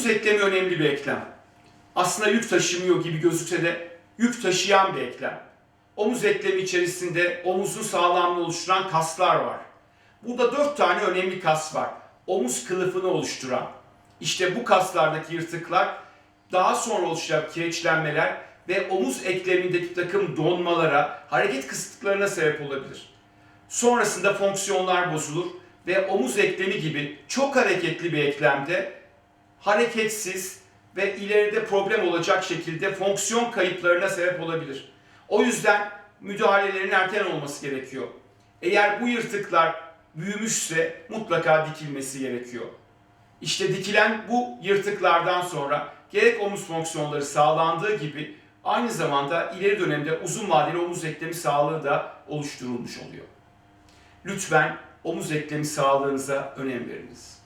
Omuz eklemi önemli bir eklem. Aslında yük taşımıyor gibi gözükse de yük taşıyan bir eklem. Omuz eklemi içerisinde omuzun sağlamlığını oluşturan kaslar var. Burada dört tane önemli kas var. Omuz kılıfını oluşturan. İşte bu kaslardaki yırtıklar daha sonra oluşacak kireçlenmeler ve omuz eklemindeki takım donmalara, hareket kısıtlıklarına sebep olabilir. Sonrasında fonksiyonlar bozulur ve omuz eklemi gibi çok hareketli bir eklemde hareketsiz ve ileride problem olacak şekilde fonksiyon kayıplarına sebep olabilir. O yüzden müdahalelerin erken olması gerekiyor. Eğer bu yırtıklar büyümüşse mutlaka dikilmesi gerekiyor. İşte dikilen bu yırtıklardan sonra gerek omuz fonksiyonları sağlandığı gibi aynı zamanda ileri dönemde uzun vadeli omuz eklemi sağlığı da oluşturulmuş oluyor. Lütfen omuz eklemi sağlığınıza önem veriniz.